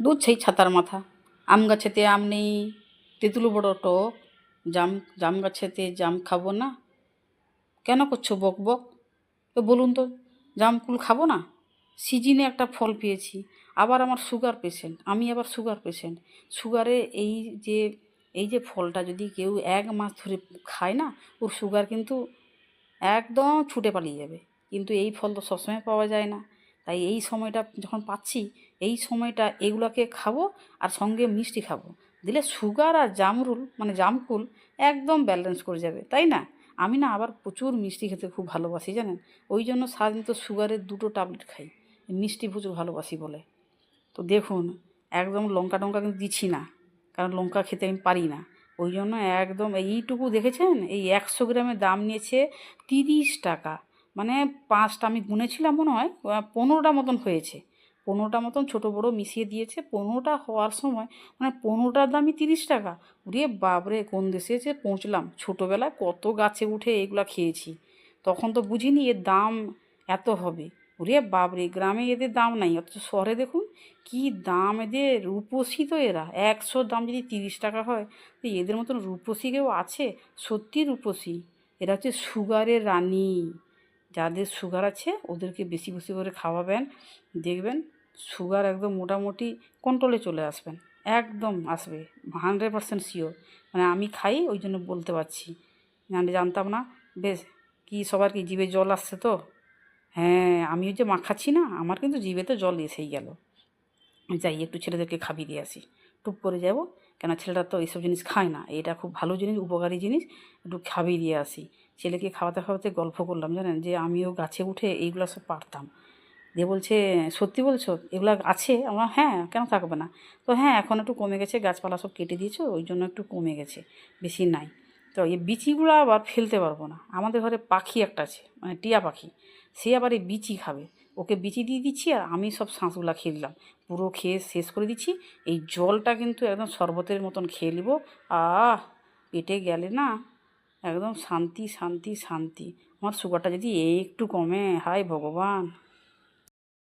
দুধ সেই ছাতার মাথা। আম গাছেতে আম নেই, তেঁতুল বড় টক। জাম জাম গাছেতে জাম খাব না। কেন করছ বক বক? তো বলুন তো জামকুল খাব না? সিজনে একটা ফল পেয়েছি, আবার আমার সুগার পেশেন্ট, আমি আবার সুগার পেশেন্ট। সুগারে এই যে এই যে ফলটা যদি কেউ এক মাস ধরে খায় না, ওর সুগার কিন্তু একদম ছুটে পালিয়ে যাবে। কিন্তু এই ফল তো সবসময় পাওয়া যায় না। তাই এই সময়টা যখন পাচ্ছি, এই সময়টা এগুলোকে খাব আর সঙ্গে মিষ্টি খাব। দিলে সুগার আর জামরুল মানে জামকুল একদম ব্যালেন্স করে যাবে, তাই না? আমি না আবার প্রচুর মিষ্টি খেতে খুব ভালোবাসি, জানেন? ওই জন্য সারাদিন তো সুগারের দুটো ট্যাবলেট খাই, মিষ্টি প্রচুর ভালোবাসি বলে। তো দেখুন, একদম লঙ্কা টঙ্কা কিন্তু দিচ্ছি না, কারণ লঙ্কা খেতে আমি পারি না। ওই জন্য একদম এইটুকু দেখেছেন? এই একশো গ্রামের দাম নিয়েছে তিরিশ টাকা। মানে পাঁচটা আমি গুনেছিলাম মনে হয় পনেরোটা মতন হয়েছে। পনেরোটা মতন ছোটো বড়ো মিশিয়ে দিয়েছে, পনেরোটা হওয়ার সময় মানে পনেরোটার দামই তিরিশ টাকা। উড়ে বাবরে কোন দেশে এসে পৌঁছলাম? ছোটোবেলায় কত গাছে উঠে এগুলা খেয়েছি। তখন তো বুঝিনি এর দাম এত হবে। ওরে বাবরে গ্রামে এদের দাম নাই। অথচ শহরে দেখুন, কি দাম এদের। রূপসী তো এরা। একশো দাম যদি তিরিশ টাকা হয়, তো এদের মতন রূপসী কেউ আছে? সত্যি রূপসী। এরা হচ্ছে সুগারের রানী। যাদের সুগার আছে, ওদেরকে বেশি বেশি করে খাওয়াবেন, দেখবেন সুগার একদম মোটামুটি কন্ট্রোলে চলে আসবেন, একদম আসবে হান্ড্রেড পার্সেন্ট শিওর মানে আমি খাই, ওই জন্য বলতে পারছি। জানলে জানতাম না, বেশ, কি সবার কি জিভে জল আসছে তো? হ্যাঁ আমিও যে মাখাচ্ছি না, আমার কিন্তু জিভেতে জল এসেই গেল। যাই, একটু ছেলেদেরকে খাবি দিয়ে আসি। টুপ করে যাব কেন ছেলেটা তো এইসব জিনিস খায় না। এটা খুব ভালো জিনিস, উপকারী জিনিস। একটু খাবিয়ে দিয়ে আসি। ছেলেকে খাওয়াতে খাওয়াতে গল্প করলাম, জানেন? যে আমিও গাছে উঠে এইগুলো সব পারতাম। দিয়ে বলছে, সত্যি বলছো? এগুলো আছে? আমরা হ্যাঁ কেন থাকবে না? তো হ্যাঁ এখন একটু কমে গেছে, গাছপালা সব কেটে দিয়েছ, ওই জন্য একটু কমে গেছে, বেশি নাই। তো এই বিচিগুলো আবার ফেলতে পারব না। আমাদের ঘরে পাখি একটা আছে মানে টিয়া পাখি। সে আবার এই বিচি খাবে। ওকে বিচি দিয়ে দিচ্ছি আর আমি সব শাঁসগুলা খেয়ে দিলাম পুরো খেয়ে শেষ করে দিচ্ছি। এই জলটা কিন্তু একদম শরবতের মতন খেয়ে নিব। আহ, পেটে গেলে না একদম শান্তি শান্তি শান্তি। আমার সুগারটা যদি একটু কমে, হায় ভগবান।